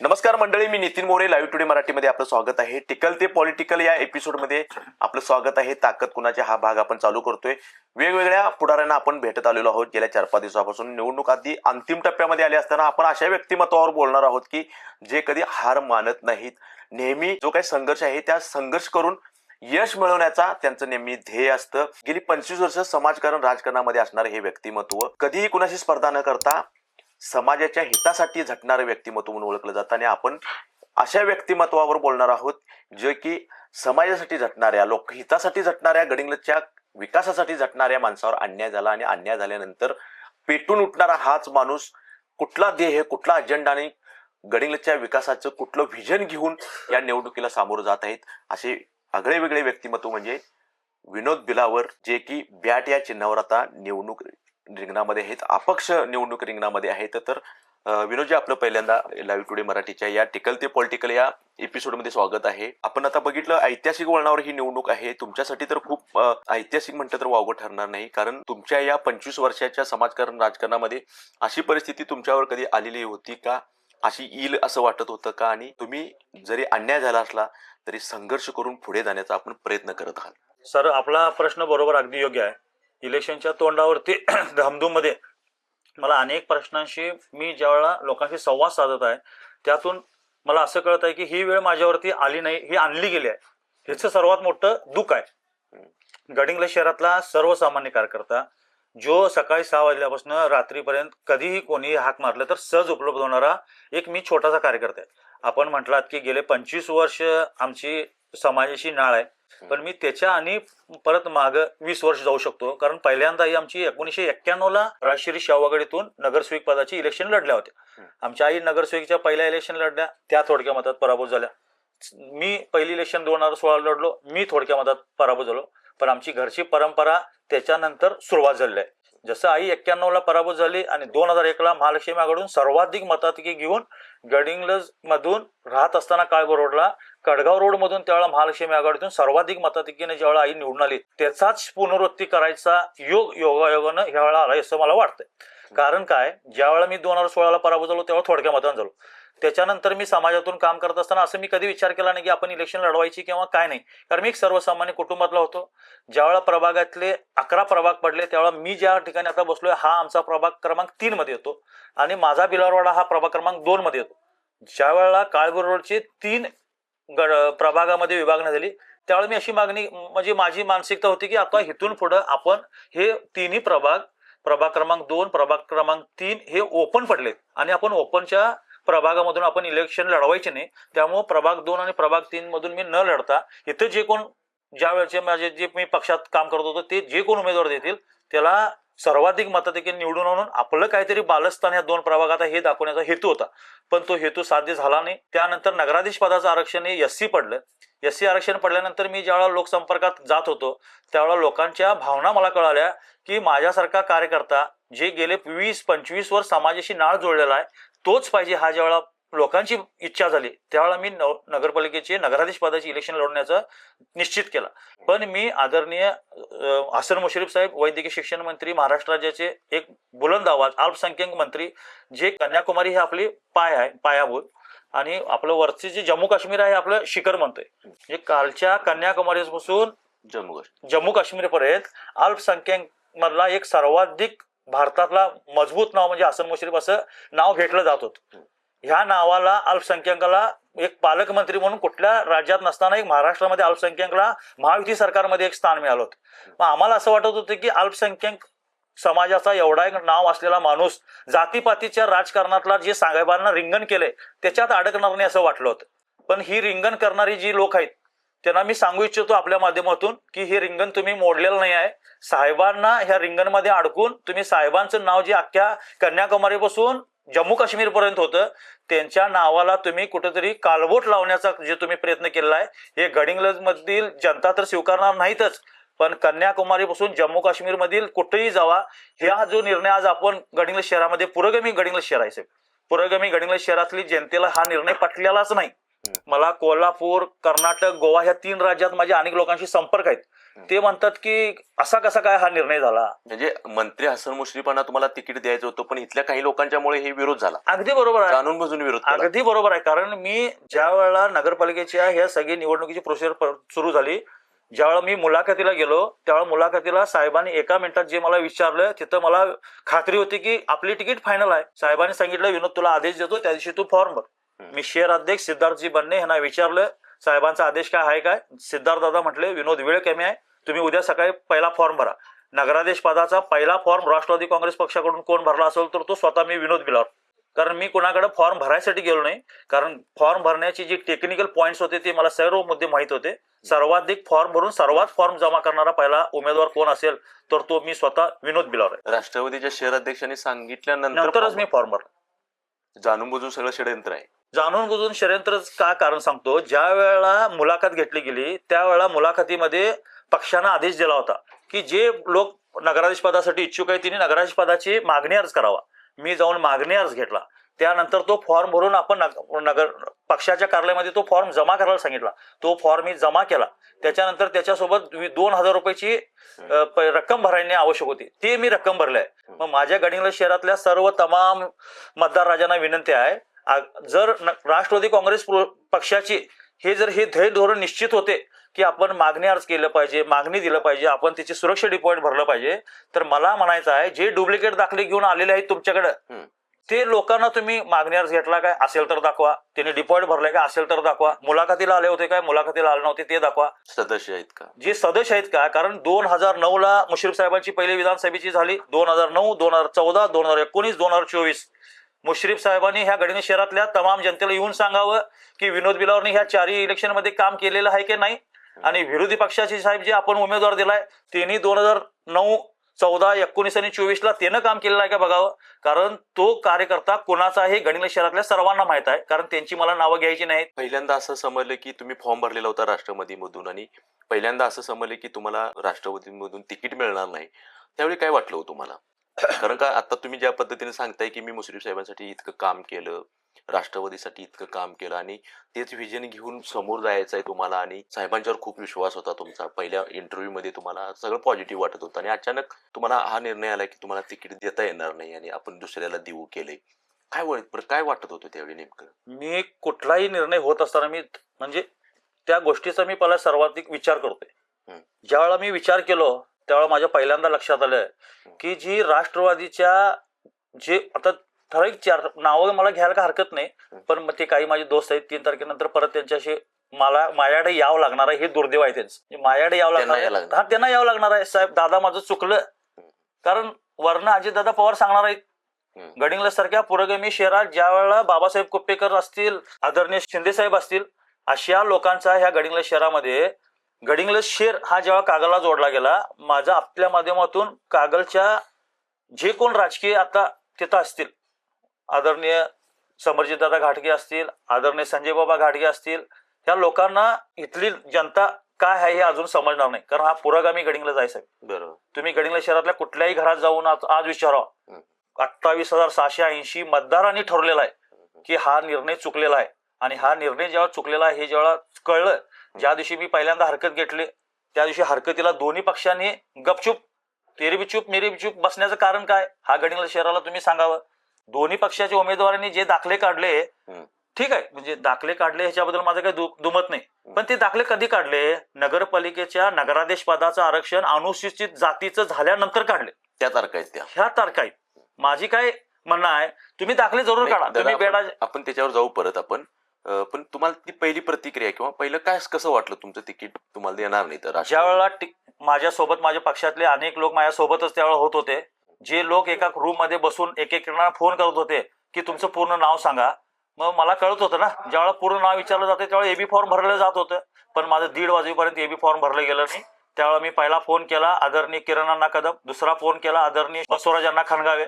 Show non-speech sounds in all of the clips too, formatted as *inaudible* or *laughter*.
नमस्कार मंडळी मी नितीन मोरे लाईव्ह टुडे मराठीमध्ये आपलं स्वागत आहे. टिकल ते पॉलिटिकल या एपिसोडमध्ये आपलं स्वागत आहे. ताकद कुणाच्या हा भाग आपण चालू करतोय. वेगवेगळ्या पुढाऱ्यांना आपण भेटत आलेलो आहोत. गेल्या चार पाच दिवसापासून निवडणूक आधी अंतिम टप्प्यामध्ये आले असताना आपण अशा व्यक्तिमत्वावर बोलणार आहोत की जे कधी हार मानत नाहीत. नेहमी जो काही संघर्ष आहे त्या संघर्ष करून यश मिळवण्याचा त्यांचं नेहमी ध्येय असतं. गेली पंचवीस वर्ष समाजकारण राजकारणामध्ये असणारं हे व्यक्तिमत्व कधीही कुणाशी स्पर्धा न करता समाजाच्या हितासाठी झटणारं व्यक्तिमत्व म्हणून ओळखलं जातं. आणि आपण अशा व्यक्तिमत्वावर बोलणार आहोत जे की समाजासाठी झटणाऱ्या लोकहितासाठी झटणाऱ्या गडिंगलच्या विकासासाठी झटणाऱ्या माणसावर अन्याय झाला आणि अन्याय झाल्यानंतर पेटून उठणारा हाच माणूस कुठला ध्येय कुठला अजेंडा आणि गडिंगलच्या विकासाचं कुठलं व्हिजन घेऊन या निवडणुकीला सामोरं जात आहेत. असे आगळे वेगळे व्यक्तिमत्व म्हणजे विनोद बिलावर जे की बॅट या चिन्हावर आता निवडणूक रिंगणामध्ये आहेत अपक्ष निवडणूक रिंगणामध्ये आहेत तर अं, विनोदजी आपलं पहिल्यांदा लाईव्ह टुडे मराठीच्या या टिकल ते पॉलिटिकल या एपिसोडमध्ये स्वागत आहे. आपण आता बघितलं ऐतिहासिक वळणावर ही निवडणूक आहे. तुमच्यासाठी तर खूप ऐतिहासिक म्हटलं तर वावगं ठरणार नाही. कारण तुमच्या या पंचवीस वर्षाच्या समाजकारण राजकारणामध्ये अशी परिस्थिती तुमच्यावर कधी आलेली होती का? अशी येईल असं वाटत होतं का? आणि तुम्ही जरी अन्याय झाला असला तरी संघर्ष करून पुढे जाण्याचा आपण प्रयत्न करत आहात. सर आपला प्रश्न बरोबर अगदी योग्य आहे. इलेक्शनच्या तोंडावरती *clears throat* धामधूममध्ये मला अनेक प्रश्नांशी मी ज्यावेळेला लोकांशी संवाद साधत आहे त्यातून मला असं कळत आहे की ही वेळ माझ्यावरती आली नाही ही आणली गेली आहे. ह्याचं सर्वात मोठं दुःख आहे. गडिंग्लज शहरातला सर्वसामान्य कार्यकर्ता जो सकाळी सहा वाजल्यापासून रात्रीपर्यंत कधीही कोणीही हाक मारलं तर सहज उपलब्ध होणारा एक मी छोटासा कार्यकर्ता आहे. आपण म्हटलात की गेले पंचवीस वर्ष आमची समाजाची नाळ आहे. पण मी त्याच्या आणि परत माग वीस वर्ष जाऊ शकतो. कारण पहिल्यांदा ही आमची एकोणीशे एक्क्याण्णव ला राष्ट्रीय शाहू आघाडीतून नगरसेवक पदाची इलेक्शन लढल्या होत्या. आमच्या आई नगरसेवकच्या पहिल्या इलेक्शन लढल्या त्या थोडक्या मतात पराभूत झाल्या. मी पहिली इलेक्शन दोन हजार सोळा लढलो मी थोडक्या मतात पराभूत झालो. पण आमची घरची परंपरा त्याच्यानंतर सुरुवात झाली आहे. जसं आई एक्क्याण्णवला पराभूत झाली आणि दोन हजार एकला महालक्ष्मी आघाडून सर्वाधिक मताधिकी घेऊन गडिंग्लज मधून राहत असताना काळभोर रोडला कडगाव रोड मधून त्यावेळेला महालक्ष्मी आघाडीतून सर्वाधिक मताधिकीने ज्यावेळेला आई निवडून आली त्याचाच पुनरावृत्ती करायचा योग योगायोगानं ह्या वेळेला आलाय असं मला वाटतंय. कारण काय? ज्यावेळेला मी दोन हजार सोळाला पराभूत झालो तेव्हा थोडक्या मतान झालो. त्याच्यानंतर मी समाजातून काम करत असताना असं मी कधी विचार केला नाही की आपण इलेक्शन लढवायची किंवा काय नाही. कारण मी एक सर्वसामान्य कुटुंबातला होतो. ज्यावेळा प्रभागातले अकरा प्रभाग पडले त्यावेळा मी ज्या ठिकाणी आता बसलोय हा आमचा प्रभाग क्रमांक तीन मध्ये येतो. आणि माझा बिलारवाडा हा प्रभाग क्रमांक दोन मध्ये येतो. ज्यावेळेला काळभोर रोडचे तीन गड प्रभागामध्ये विभागणी झाली त्यावेळी मी अशी मागणी म्हणजे माझी मानसिकता होती की आता इथून पुढं आपण हे तिन्ही प्रभाग प्रभाग क्रमांक दोन प्रभाग क्रमांक तीन हे ओपन पडलेत. आणि आपण ओपनच्या प्रभागामधून आपण इलेक्शन लढवायचे नाही. त्यामुळे प्रभाग दोन आणि प्रभाग तीन मधून मी न लढता इथं जे कोण ज्या वेळचे माझे जे मी पक्षात काम करत होतो ते जे कोण उमेदवार देतील त्याला सर्वाधिक मताधिकी निवडून आणून आपलं काहीतरी बालस्थान या दोन प्रभागात हे दाखवण्याचा हेतू होता. पण तो हेतू साध्य झाला नाही. त्यानंतर नगराधीश पदाचं आरक्षण हे एस सी पडलं. एस सी आरक्षण पडल्यानंतर मी ज्यावेळा लोकसंपर्कात जात होतो त्यावेळा लोकांच्या भावना मला कळाल्या की माझ्यासारखा कार्यकर्ता जे गेले वीस पंचवीस वर समाजाशी नाळ जोडलेला आहे तोच पाहिजे हा ज्यावेळेला लोकांची इच्छा झाली त्यावेळेला मी नगरपालिकेचे नगराधीश पदाचे इलेक्शन लढवण्याचं निश्चित केलं. पण मी आदरणीय हसन मुश्रीफ साहेब वैद्यकीय शिक्षण मंत्री महाराष्ट्र राज्याचे एक बुलंद आवाज अल्पसंख्याक मंत्री जे कन्याकुमारी हे आपली पाय आहे पायाभूत आणि आपलं वरचे जे जम्मू काश्मीर आहे आपलं शिखर म्हणतोय. म्हणजे कालच्या कन्याकुमारीपासून जम्मू काश्मीर. जम्मू काश्मीरपर्यंत अल्पसंख्याक मधला एक सर्वाधिक भारतातला मजबूत नाव म्हणजे हसन मुश्रीफ असं नाव घेतलं जात होतं. ह्या नावाला अल्पसंख्याकाला एक पालकमंत्री म्हणून कुठल्या राज्यात नसताना एक महाराष्ट्रामध्ये अल्पसंख्याकला महायुती सरकारमध्ये एक स्थान मिळालं होतं. मग आम्हाला असं वाटत होतं की अल्पसंख्याक समाजाचा एवढा एक नाव असलेला माणूस जातीपातीच्या राजकारणातला जे साहेबांना रिंगण केलंय त्याच्यात अडकणार नाही असं वाटलं होतं. पण ही रिंगण करणारी जी लोक आहेत त्यांना मी सांगू इच्छितो आपल्या माध्यमातून की हे रिंगण तुम्ही मोडलेलं नाही आहे. साहेबांना ह्या रिंगणमध्ये अडकून तुम्ही साहेबांचं नाव जे अख्ख्या कन्याकुमारीपासून जम्मू काश्मीर पर्यंत होतं त्यांच्या नावाला तुम्ही कुठेतरी कालबोट लावण्याचा जे तुम्ही प्रयत्न केलेला आहे हे गडिंग्लज मधील जनता तर स्वीकारणार नाहीतच पण कन्याकुमारीपासून जम्मू काश्मीर मधील कुठेही जावा हा जो निर्णय आज आपण गडिंग्लज शहरामध्ये पुरोगामी गडिंग्लज शहर आहे साहेब. पुरोगामी गडिंग्लज शहरातली जनतेला हा निर्णय पटलेलाच नाही. मला कोल्हापूर कर्नाटक गोवा ह्या तीन राज्यात माझे अनेक लोकांशी संपर्क आहेत. ते म्हणतात की असा कसा काय हा निर्णय झाला? म्हणजे मंत्री हसन मुश्रीफांना तुम्हाला तिकीट द्यायचं होतं पण इथल्या काही लोकांच्यामुळे हे विरोध झाला. अगदी बरोबर आहे. जाणून बुजून विरोध अगदी बरोबर आहे. कारण मी ज्या वेळेला नगरपालिकेच्या ह्या सगळी निवडणुकीची प्रोसिजर सुरू झाली ज्यावेळेला मी मुलाखतीला गेलो त्यावेळेला मुलाखतीला साहेबांनी एका मिनिटात जे मला विचारलं तिथं मला खात्री होती की आपली तिकीट फायनल आहे. साहेबांनी सांगितलं विनोद तुला आदेश देतो त्या दिवशी तू फॉर्म भर. मी शेअर अध्यक्ष सिद्धार्थजी बन्ने यांना विचारलं साहेबांचा आदेश काय आहे काय? सिद्धार्थ दादा म्हटले विनोद वेळ कमी आहे. तुम्ही उद्या सकाळी पहिला फॉर्म भरा. नगराध्यक्ष पदाचा पहिला फॉर्म राष्ट्रवादी काँग्रेस पक्षाकडून कोण भरला असेल तर तो स्वतः मी विनोद बिलावर. कारण मी कोणाकडे फॉर्म भरायसाठी गेलो नाही कारण फॉर्म भरण्याची जी टेक्निकल पॉईंट्स होते ते मला सर्व मुद्दे माहीत होते. सर्वाधिक फॉर्म भरून सर्वात फॉर्म जमा करणारा पहिला उमेदवार कोण असेल तर तो मी स्वतः विनोद बिलावर आहे. राष्ट्रवादीच्या शहर अध्यक्षांनी सांगितल्यानंतर नंतरच मी फॉर्म भरला. जाणून बुजून सगळं षडयंत्र आहे. जाणून बुजून षडयंत्र का कारण सांगतो? ज्या वेळेला मुलाखत घेतली गेली त्यावेळेला मुलाखतीमध्ये पक्षानं आदेश दिला होता की जे लोक नगराधीश पदासाठी इच्छुक आहे तिने नगराधीश पदाची मागणी अर्ज करावा. मी जाऊन मागणी अर्ज घेतला. त्यानंतर तो फॉर्म भरून आपण नग- नगर पक्षाच्या कार्यालयामध्ये तो फॉर्म जमा करायला सांगितला. तो फॉर्म मी जमा केला. त्याच्यानंतर त्याच्यासोबत वि- दोन हजार रुपयाची रक्कम भरणे आवश्यक होती. ते मी रक्कम भरली आहे मग माझ्या गडिंग्लज शहरातल्या सर्व तमाम मतदार राजांना विनंती आहे जर राष्ट्रवादी काँग्रेस पक्षाची हे जर हे ध्येय धोरण निश्चित होते की आपण मागणी अर्ज केलं पाहिजे मागणी दिलं पाहिजे आपण त्याची सुरक्षा डिपॉझिट भरलं पाहिजे तर मला म्हणायचं आहे जे डुप्लिकेट दाखले घेऊन आलेले आहेत तुमच्याकडे. ते लोकांना तुम्ही मागणी अर्ज घेतला काय? असेल तर दाखवा. त्यांनी डिपॉझिट भरलाय का? असेल तर दाखवा. मुलाखतीला आले होते काय? मुलाखतीला आले नव्हते ते दाखवा. सदस्य आहेत का? जे सदस्य आहेत का? कारण दोन हजार नऊ ला मुश्रीफ साहेबांची पहिली विधानसभेची झाली. दोन हजार नऊ दोन हजार चौदा दोन हजार एकोणीस दोन हजार चोवीस. मुश्रीफ साहेबांनी ह्या गडिंग शहरातल्या तमाम जनतेला येऊन सांगावं की विनोद बिलावरनी ह्या चारही इलेक्शनमध्ये काम केलेलं आहे की नाही? आणि विरोधी पक्षाचे साहेब जे आपण उमेदवार दिलाय त्यांनी दोन हजार नऊ चौदा एकोणीस आणि चोवीस ला त्यानं काम केलेलं आहे का बघावं? कारण तो कार्यकर्ता कोणाचा आहे गणित शहरातल्या सर्वांना माहीत आहे. कारण त्यांची मला नावं घ्यायची नाहीत. पहिल्यांदा असं समजलं की तुम्ही फॉर्म भरलेला होता राष्ट्रवादीमधून आणि पहिल्यांदा असं समजलं की तुम्हाला राष्ट्रवादीमधून तिकीट मिळणार नाही. त्यावेळी काय वाटलं हो तुम्हाला? कारण का आता तुम्ही ज्या पद्धतीने सांगताय की मी मुश्रीफ साहेबांसाठी इतकं काम केलं राष्ट्रवादीसाठी इतकं काम केलं आणि तेच व्हिजन घेऊन समोर जायचं आहे तुम्हाला आणि साहेबांच्यावर खूप विश्वास होता तुमचा. पहिल्या इंटरव्ह्यू मध्ये तुम्हाला सगळं पॉझिटिव्ह वाटत होतं आणि अचानक तुम्हाला हा निर्णय आला की तुम्हाला तिकीट देता येणार नाही आणि आपण दुसऱ्याला देऊ केले. काय काय वाटत होतं त्यावेळी नेमकं? मी कुठलाही निर्णय होत असताना मी म्हणजे त्या गोष्टीचा मी पहिला सर्वाधिक विचार करतोय. ज्यावेळेला मी विचार केलो त्यावेळेला माझ्या पहिल्यांदा लक्षात आलं की जी राष्ट्रवादीच्या जे आता ठराविक चार नावं मला घ्यायला काय हरकत नाही पण मग ते काही माझे दोस्त आहेत तीन तारखेनंतर परत त्यांच्याशी मला माझ्याकडे यावं लागणार आहे हे दुर्दैव आहे त्यांचं. म्हणजे माझ्याकडे यावं लागणार. हा त्यांना यावं लागणार आहे. साहेब दादा माझं चुकलं. कारण वर्ण अजितदादा पवार सांगणार आहेत. गडिंगला सारख्या पुरोगामी शहरात ज्या वेळेला बाबासाहेब कुप्पेकर असतील आदरणीय शिंदे साहेब असतील अशा लोकांचा ह्या गडिंगला शहरामध्ये गडिंगलज शहर हा जेव्हा कागलला जोडला गेला माझा आपल्या माध्यमातून कागलच्या जे कोण राजकीय आता तिथं असतील आदरणीय समरजितदादा घाटगे असतील आदरणीय संजय बाबा घाटगे असतील ह्या लोकांना इथली जनता काय आहे हे अजून समजणार नाही. कारण हा पुरोगामी गडिंगलज आहे साहेब. बरोबर. तुम्ही गडिंगला शहरातल्या कुठल्याही घरात जाऊन आज आज विचारा. अठ्ठावीस हजार सहाशे ऐंशी मतदारांनी ठरवलेला आहे की हा निर्णय चुकलेला आहे. आणि हा निर्णय जेव्हा चुकलेला आहे हे जेव्हा कळलं ज्या दिवशी मी पहिल्यांदा हरकत घेतली त्या दिवशी हरकतीला दोन्ही पक्षांनी गपचूप तेरी बी चूप मेरी बी चूप बसण्याचं कारण काय? हा गडिंगला शहराला तुम्ही सांगावं. दोन्ही पक्षाच्या उमेदवारांनी जे दाखले काढले. ठीक आहे म्हणजे दाखले काढले ह्याच्याबद्दल माझं काही दुमत नाही. पण ते दाखले कधी काढले? नगरपालिकेच्या नगराध्यक्ष पदाचं आरक्षण अनुसूचित जातीचं झाल्यानंतर काढले. त्या तारखा आहेत त्या. ह्या तारखा आहेत. माझी काय म्हणणं आहे तुम्ही दाखले जरूर काढा. तुम्ही बेडा आपण- त्याच्यावर जाऊ परत आपण. पण तुम्हाला ती पहिली प्रतिक्रिया किंवा पहिलं काय कसं वाटलं तुमचं तिकीट? तुम्हाला देणार नाही तर ज्या वेळेला माझ्यासोबत माझ्या पक्षातले अनेक लोक माझ्यासोबतच त्यावेळेला होत होते. जे लोक एका रूममध्ये बसून एक एक फोन करत होते की तुमचं पूर्ण नाव सांगा. मग मला कळत होतं ना ज्यावेळेला पूर्ण नाव विचारलं जाते त्यावेळेला एबी फॉर्म भरलं जात होतं. पण माझं दीड वाजेपर्यंत एबी फॉर्म भरलं गेलं नाही. त्यावेळेला मी पहिला फोन केला आदरणीय किरणांना कदम दुसरा फोन केला आदरणीय बसवराज खणगावे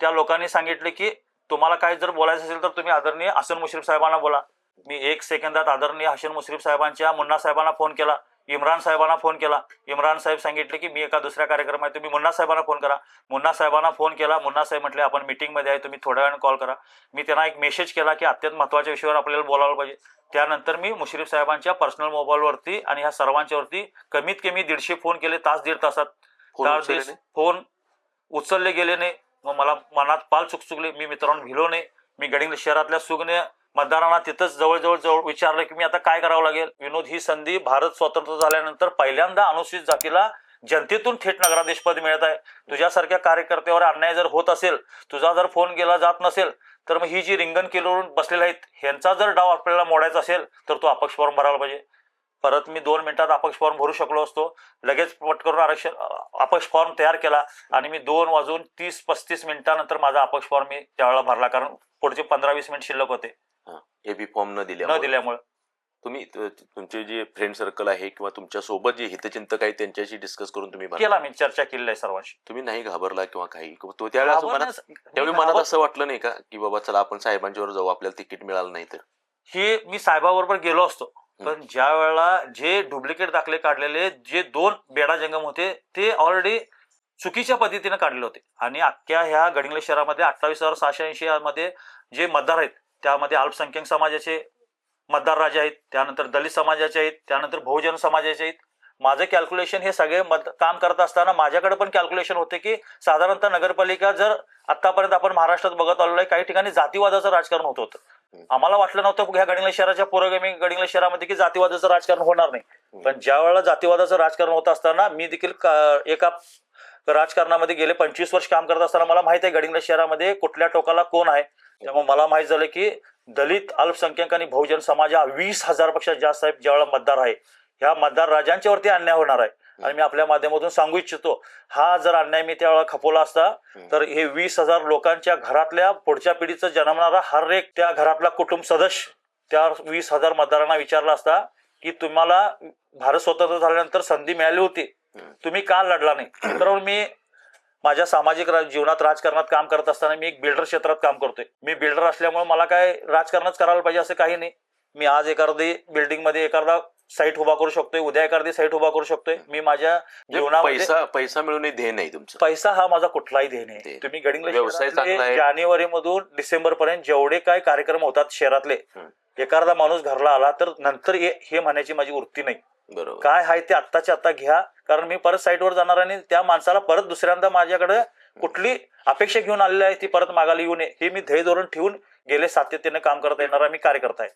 त्या लोकांनी सांगितले की तुम्हाला काय जर बोलायचं असेल तर तुम्ही आदरणीय हसन मुश्रीफ साहेबांना बोला. मी एक सेकंदात आदरणीय हसन मुश्रीफ साहेबांच्या मुन्ना साहेबांना फोन केला. इम्रान साहेबांना फोन केला. इम्रान साहेब सांगितले की मी एका दुसऱ्या कार्यक्रमात आहे. तुम्ही मुन्ना साहेबांना फोन करा. मुन्ना साहेबांना फोन केला. मुन्ना साहेब म्हटले आपण मीटिंगमध्ये आहे. तुम्ही थोड्या वेळाने कॉल करा. मी त्यांना एक मेसेज केला की अत्यंत महत्त्वाच्या विषयावर आपल्याला बोलावलं पाहिजे. त्यानंतर मी मुश्रीफ साहेबांच्या पर्सनल मोबाईलवरती आणि ह्या सर्वांच्यावरती कमीत कमी दीडशे फोन केले तास दीड तासात. फोन उचलले? फोन गेले नाही. मग मला मनात पाल चुकचुकले. मी मित्रांनो भिलो नाही. मी गडिंग शहरातल्या सुगणे मतदारांना तिथंच जवळजवळ जवळ विचारलं की मी आता काय करावं लागेल? विनोद ही संधी भारत स्वतंत्र झाल्यानंतर पहिल्यांदा अनुसूचित जातीला जनतेतून थेट नगराध्यक्षपद मिळत आहे. तुझ्यासारख्या कार्यकर्त्यावर अन्याय जर होत असेल तुझा जर फोन गेला जात नसेल तर मग ही जी रिंगण केलेवरून बसलेले आहेत ह्यांचा जर डाव आपल्याला मोडायचा असेल तर तो अपक्ष फॉर्म भरायला पाहिजे. परत मी दोन मिनिटात अपक्ष फॉर्म भरू शकलो असतो. लगेच पटकरून आरक्षण अपक्ष फॉर्म तयार केला आणि मी दोन वाजून तीस पस्तीस मिनिटानंतर माझा अपक्ष फॉर्म मी त्यावेळेला भरला. कारण पुढचे पंधरा वीस मिनिट शिल्लक होते. एबी फॉर्म न न दिल्या दिल्यामुळे. तुम्ही त- तुमचे जे फ्रेंड सर्कल आहे किंवा तुमच्यासोबत जे हितचिंतक आहेत त्यांच्याशी डिस्कस करून तुम्ही. केला मी चर्चा केलेली आहे सर्वांशी. तुम्ही नाही घाबरला किंवा काही किंवा तो त्यावेळेस असं मनात घाबरण्यास- त्यावेळी मनात घाबर- असं वाटलं नाही का की बाबा चला आपण साहेबांच्यावर जाऊ आपल्याला तिकीट मिळालं नाही तर? हे मी साहेबाबरोबर गेलो असतो. पण ज्या वेळेला जे डुप्लिकेट दाखले काढलेले जे दोन बेडा जंगम होते ते ऑलरेडी चुकीच्या पद्धतीने काढले होते. आणि अख्ख्या ह्या गडिंग्लज शहरामध्ये अठ्ठावीस हजार सहाशे ऐंशी मध्ये जे मतदार आहेत त्यामध्ये अल्पसंख्याक समाजाचे मतदार राजे आहेत त्यानंतर दलित समाजाचे आहेत त्यानंतर बहुजन समाजाचे आहेत. माझं कॅल्क्युलेशन हे सगळे मत काम करत असताना माझ्याकडे पण कॅल्क्युलेशन होते की साधारणतः नगरपालिका जर आतापर्यंत आपण महाराष्ट्रात बघत आलेलो आहे काही ठिकाणी जातीवादाचं राजकारण होत होतं. आम्हाला वाटलं नव्हतं ह्या गडिंग्लज शहराच्या पुरोगामी गडिंग्लज शहरामध्ये की जातीवादाचं राजकारण होणार नाही. पण ज्या वेळेला जातीवादाचं राजकारण होत असताना मी देखील एका राजकारणामध्ये गेले पंचवीस वर्ष काम करत असताना मला माहीत आहे गडिंग्लज शहरामध्ये कुठल्या टोकाला कोण आहे. त्यामुळे मला माहीत झालं की दलित अल्पसंख्याक आणि बहुजन समाज हा वीस हजारपेक्षा जास्त आहे ज्यावेळेला मतदार आहे ह्या मतदार राजांच्यावरती अन्याय होणार आहे. आणि मी आपल्या माध्यमातून सांगू इच्छितो हा जर अन्याय मी त्यावेळेला खपवला असता तर हे वीस हजार लोकांच्या घरातल्या पुढच्या पिढीचं जन्मणारा हर एक त्या घरातला कुटुंब सदस्य त्या वीस हजार मतदारांना विचारला असता की तुम्हाला भारत स्वतंत्र झाल्यानंतर संधी मिळाली होती. तुम्ही का लढला नाही? तर मी माझ्या सामाजिक जीवनात राजकारणात काम करत असताना मी एक बिल्डर क्षेत्रात काम करतोय. मी बिल्डर असल्यामुळे मला काय राजकारणच करायला पाहिजे असं काही नाही. मी आज एखादी बिल्डिंगमध्ये एखादा साईट उभा करू शकतोय उद्या एखादी साईट उभा करू शकतोय. मी माझ्या म्हणजे जीवनामध्ये पैसा पैसा मिळून ध्येय नाही तुमचं. पैसा हा माझा कुठलाही ध्येय नाही. तुम्ही आहे. जानेवारी मधून डिसेंबर पर्यंत जेवढे काय कार्यक्रम होतात शहरातले. एखादा माणूस घरला आला तर नंतर हे हे म्हणायची माझी वृत्ती नाही. बरोबर. काय आहे ते आत्ताच्या आता घ्या कारण मी परत साईटवर जाणार आणि त्या माणसाला परत दुसऱ्यांदा माझ्याकडे कुठली अपेक्षा घेऊन आलेली आहे ती परत मागायला येऊ नये. हे मी ध्येय धोरण ठेवून गेले सातत्याने काम करता येणार मी कार्यकर्ता आहे.